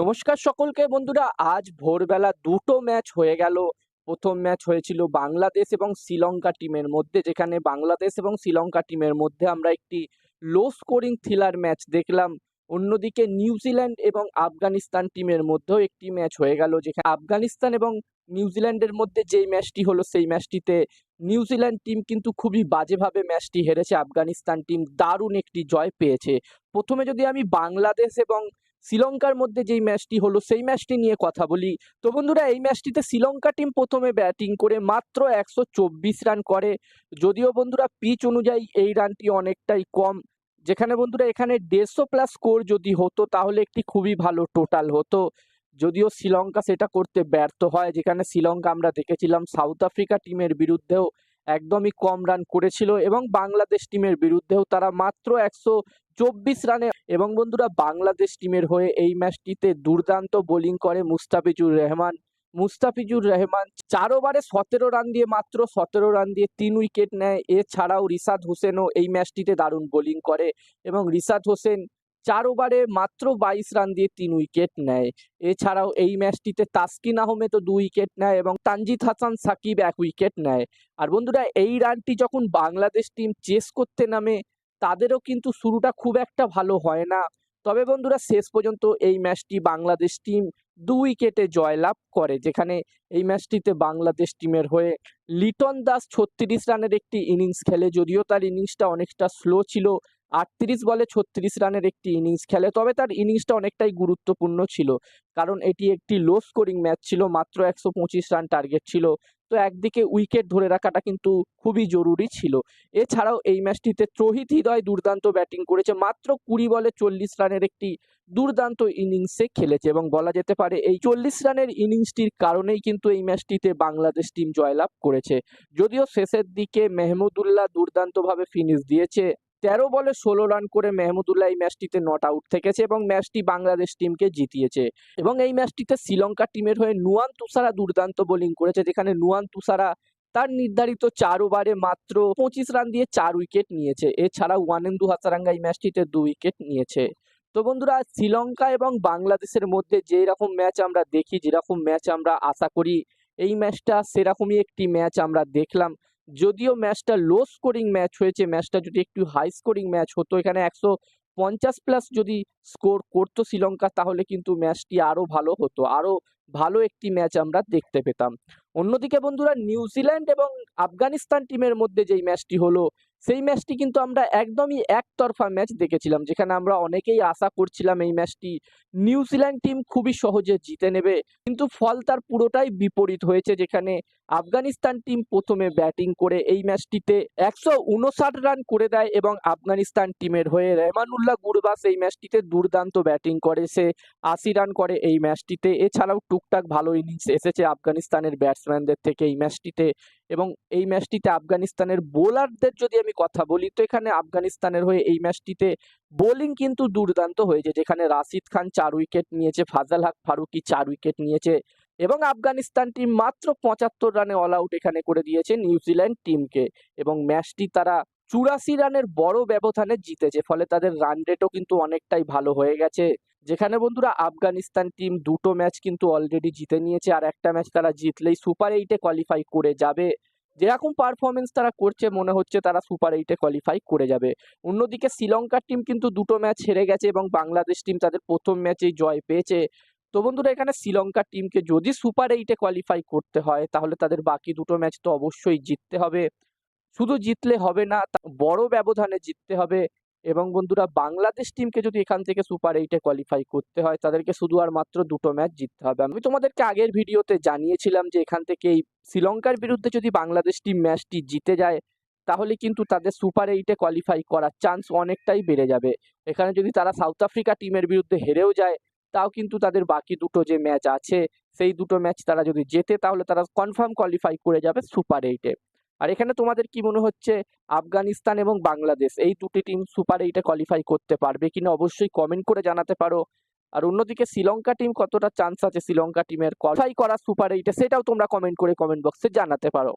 নমস্কার সকলকে বন্ধুরা, আজ ভোরবেলা দুটো ম্যাচ হয়ে গেল। প্রথম ম্যাচ হয়েছিল বাংলাদেশ এবং শ্রীলঙ্কা টিমের মধ্যে, যেখানে বাংলাদেশ এবং শ্রীলঙ্কা টিমের মধ্যে আমরা একটি লো স্কোরিং থ্রিলার ম্যাচ দেখলাম। অন্যদিকে নিউজিল্যান্ড এবং আফগানিস্তান টিমের মধ্যেও একটি ম্যাচ হয়ে গেল, যেখানে আফগানিস্তান এবং নিউজিল্যান্ডের মধ্যে যেই ম্যাচটি হলো, সেই ম্যাচটিতে নিউজিল্যান্ড টিম কিন্তু খুবই বাজেভাবে ম্যাচটি হেরেছে। আফগানিস্তান টিম দারুণ একটি জয় পেয়েছে। প্রথমে যদি আমি বাংলাদেশ এবং শ্রীলঙ্কার মধ্যে যেই ম্যাচটি হলো, সেই ম্যাচটি নিয়ে কথা বলি। তো বন্ধুরা, এই ম্যাচটিতে শ্রীলঙ্কা টিম প্রথমে ব্যাটিং করে মাত্র একশো চব্বিশ রান করে। যদিও বন্ধুরা পিচ অনুযায়ী এই রানটি অনেকটাই কম। যেখানে বন্ধুরা, এখানে দেড়শো প্লাস স্কোর যদি হতো, তাহলে একটি খুবই ভালো টোটাল হতো। যদিও শ্রীলঙ্কা সেটা করতে ব্যর্থ হয়, যেখানে শ্রীলঙ্কা আমরা দেখেছিলাম সাউথ আফ্রিকা টিমের বিরুদ্ধেও একদমই কম রান করেছিল এবং বাংলাদেশ টিমের বিরুদ্ধেও তারা মাত্র একশো চব্বিশ রানে। এবং বন্ধুরা, বাংলাদেশ টিমের হয়ে এই ম্যাচটিতে দুর্দান্ত বোলিং করে মুস্তাফিজুর রহমান। মুস্তাফিজুর রহমান চার ওভারে সতেরো রান দিয়ে মাত্র সতেরো রান দিয়ে তিন উইকেট নেয়। এছাড়াও রিশাদ হোসেনও এই ম্যাচটিতে দারুণ বোলিং করে এবং রিশাদ হোসেন চার ওভারে মাত্র বাইশ রান দিয়ে তিন উইকেট নেয়। এছাড়াও এই ম্যাচটিতে তাসকিন আহমেদও দু উইকেট নেয় এবং তানজিদ হাসান সাকিব এক উইকেট নেয়। আর বন্ধুরা, এই রানটি যখন বাংলাদেশ টিম চেস করতে নামে তাদেরও কিন্তু শুরুটা খুব একটা ভালো হয় না। তবে বন্ধুরা, শেষ পর্যন্ত এই ম্যাচটি বাংলাদেশ টিম দু উইকেটে জয়লাভ করে, যেখানে এই ম্যাচটিতে বাংলাদেশ টিমের হয়ে লিটন দাস ছত্রিশ রানের একটি ইনিংস খেলে, যদিও তার ইনিংসটা অনেকটা স্লো ছিল আটত্রিশ বলে ছত্রিশ রানের একটি ইনিংস খেলে, তবে তার ইনিংসটা অনেকটাই গুরুত্বপূর্ণ ছিল। কারণ এটি একটি লো স্কোরিং ম্যাচ ছিল, মাত্র একশো পঁচিশ রান টার্গেট ছিল। তো একদিকে উইকেট ধরে রাখাটা কিন্তু খুবই জরুরি ছিল। এছাড়াও এই ম্যাচটিতে ত্রহিত হৃদয় দুর্দান্ত ব্যাটিং করেছে, মাত্র কুড়ি বলে চল্লিশ রানের একটি দুর্দান্ত ইনিংসে খেলেছে এবং বলা যেতে পারে এই চল্লিশ রানের ইনিংসটির কারণেই কিন্তু এই ম্যাচটিতে বাংলাদেশ টিম জয়লাভ করেছে। যদিও শেষের দিকে মেহমুদুল্লাহ দুর্দান্তভাবে ফিনিশ দিয়েছে তেরো বলে ষোলো রান করে মেহমুদুল্লাহ এই ম্যাচটিতে নট আউট থেকেছে এবং ম্যাচটি বাংলাদেশ টিমকে জিতিয়েছে। এবং এই ম্যাচটিতে শ্রীলঙ্কা টিমের হয়ে নুয়ান তুষারা দুর্দান্ত বোলিং করেছে, যেখানে নুয়ান তুষারা তার নির্ধারিত চার ওভারে মাত্র পঁচিশ রান দিয়ে চার উইকেট নিয়েছে। এছাড়া ওয়ানেন্দু হাসারাঙ্গা এই ম্যাচটিতে দু উইকেট নিয়েছে। তো বন্ধুরা, শ্রীলঙ্কা এবং বাংলাদেশের মধ্যে যেই রকম ম্যাচ আমরা দেখি, যেরকম ম্যাচ আমরা আশা করি, এই ম্যাচটা সেরকমই একটি ম্যাচ আমরা দেখলাম। যদিও ম্যাচটা লো স্কোরিং ম্যাচ হয়েছে, ম্যাচটা যদি একটু হাই স্কোরিং ম্যাচ হতো, এখানে একশো পঞ্চাশ প্লাস যদি স্কোর করতো শ্রীলঙ্কা, তাহলে কিন্তু ম্যাচটি আরও ভালো হতো আরও ভালো একটি ম্যাচ আমরা দেখতে পেতাম। অন্যদিকে বন্ধুরা, নিউজিল্যান্ড এবং আফগানিস্তান টিমের মধ্যে যেই ম্যাচটি হলো সেই ম্যাচটি কিন্তু আমরা একদমই একতরফা ম্যাচ দেখেছিলাম, যেখানে আমরা অনেকেই আশা করছিলাম এই ম্যাচটি নিউজিল্যান্ড টিম খুবই সহজে জিতে নেবে। কিন্তু ফল তার পুরোটাই বিপরীত হয়েছে, যেখানে আফগানিস্তান টিম প্রথমে ব্যাটিং করে এই ম্যাচটিতে একশো উনষাট রান করে দেয় এবং আফগানিস্তান টিমের হয়ে রেহমানুল্লাহ গুরবাস এই ম্যাচটিতে দুর্দান্ত ব্যাটিং করে, সে আশি রান করে এই ম্যাচটিতে এছাড়াও টুকটাক ভালো ইনিংস এসেছে আফগানিস্তানের ব্যাটসম্যানদের থেকে এই ম্যাচটিতে এবং এই ম্যাচটিতে আফগানিস্তানের বোলারদের যদি আমি কথা বলি, তো এখানে আফগানিস্তানের হয়ে এই ম্যাচটিতে বোলিং কিন্তু দুর্দান্ত হয়েছে, যেখানে রাশিদ খান চার উইকেট নিয়েছে, ফাজাল হক ফারুকি চার উইকেট নিয়েছে এবং আফগানিস্তান টিম মাত্র পঁচাত্তর রানে অল আউট এখানে করে দিয়েছে নিউজিল্যান্ড টিমকে এবং ম্যাচটি তারা চুরাশি রানের বড় ব্যবধানে জিতেছে, ফলে তাদের রান রেটও কিন্তু অনেকটাই ভালো হয়ে গেছে। যেখানে বন্ধুরা আফগানিস্তান টিম দুটো ম্যাচ কিন্তু অলরেডি জিতে নিয়েছে, আর একটা ম্যাচ তারা জিতলেই সুপার এইটে কোয়ালিফাই করে যাবে। যেরকম পারফরমেন্স তারা করছে, মনে হচ্ছে তারা সুপার এইটে কোয়ালিফাই করে যাবে। অন্যদিকে শ্রীলঙ্কার টিম কিন্তু দুটো ম্যাচ হেরে গেছে এবং বাংলাদেশ টিম তাদের প্রথম ম্যাচেই জয় পেয়েছে। তো বন্ধুরা, এখানে শ্রীলঙ্কার টিমকে যদি সুপার এইটে কোয়ালিফাই করতে হয়, তাহলে তাদের বাকি দুটো ম্যাচ তো অবশ্যই জিততে হবে। শুধু জিতলে হবে না বড় ব্যবধানে জিততে হবে। এবং বন্ধুরা, বাংলাদেশ টিমকে যদি এখান থেকে সুপার এইটে কোয়ালিফাই করতে হয়, তাদেরকে শুধু আর মাত্র দুটো ম্যাচ জিততে হবে। আমি তোমাদেরকে আগের ভিডিওতে জানিয়েছিলাম যে এখান থেকে এই শ্রীলঙ্কার বিরুদ্ধে যদি বাংলাদেশ টিম ম্যাচটি জিতে যায়, তাহলে কিন্তু তাদের সুপার এইটে কোয়ালিফাই করার চান্স অনেকটাই বেড়ে যাবে। এখানে যদি তারা সাউথ আফ্রিকা টিমের বিরুদ্ধে হেরেও যায়, তাও কিন্তু তাদের বাকি দুটো যে ম্যাচ আছে, সেই দুটো ম্যাচ তারা যদি জেতে, তাহলে তারা কনফার্ম কোয়ালিফাই করে যাবে সুপার এইটে আর এখানে তোমাদের কি মনে হচ্ছে? আফগানিস্তান এবং বাংলাদেশ, এই দুটি টিম সুপার এইটে কোয়ালিফাই করতে পারবে কিনা অবশ্যই কমেন্ট করে জানাতে পারো। আর অন্যদিকে শ্রীলঙ্কা টিম কতটা চান্স আছে? শ্রীলঙ্কা টিমের কোয়ালিফাই করা সুপার এইটে সেটাও তোমরা কমেন্ট করে কমেন্ট বক্সে জানাতে পারো।